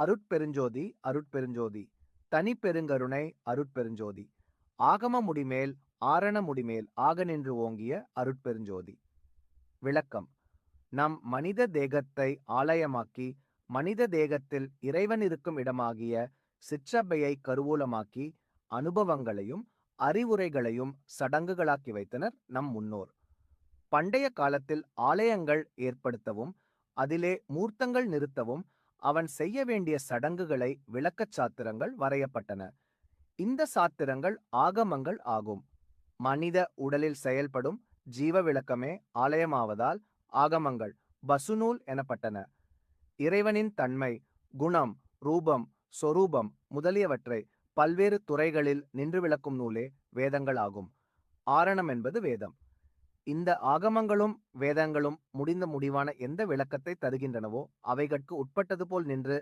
அருட்பெருஞ்சோதி அருட்பெருஞ்சோதி. தனி பெருங்கருணை அருட்பெருஞ்சோதி. ஆகம முடிமேல் ஆரண முடிமேல் ஆக நின்று ஓங்கிய அருட்பெருஞ்சோதி. விளக்கம். நம் மனித தேகத்தை ஆலயமாக்கி மனித தேகத்தில் இறைவன் இருக்கும் இடமாகிய சிற்றபையை கருவூலமாக்கி அனுபவங்களையும் அறிவுரைகளையும் சடங்குகளாக்கி வைத்தனர் நம் முன்னோர். பண்டைய காலத்தில் ஆலயங்கள் ஏற்படுத்தவும் அதிலே மூர்த்தங்கள் நிறுத்தவும் அவன் செய்ய வேண்டிய சடங்குகளை விளக்கச் சாத்திரங்கள் வரையப்பட்டன. இந்த சாத்திரங்கள் ஆகமங்கள் ஆகும். மனித உடலில் செயல்படும் ஜீவ விளக்கமே ஆலயமாவதால் ஆகமங்கள் பசுநூல் எனப்பட்டன. இறைவனின் தன்மை குணம் ரூபம் சொரூபம் முதலியவற்றை பல்வேறு துறைகளில் நின்று விளக்கும் நூலே வேதங்கள் ஆகும் ஆரணம் என்பது வேதம். இந்த ஆகமங்களும் வேதங்களும் முடிந்த முடிவான எந்த விளக்கத்தை தருகின்றனவோ அவைகட்கு உட்பட்டது போல் நின்று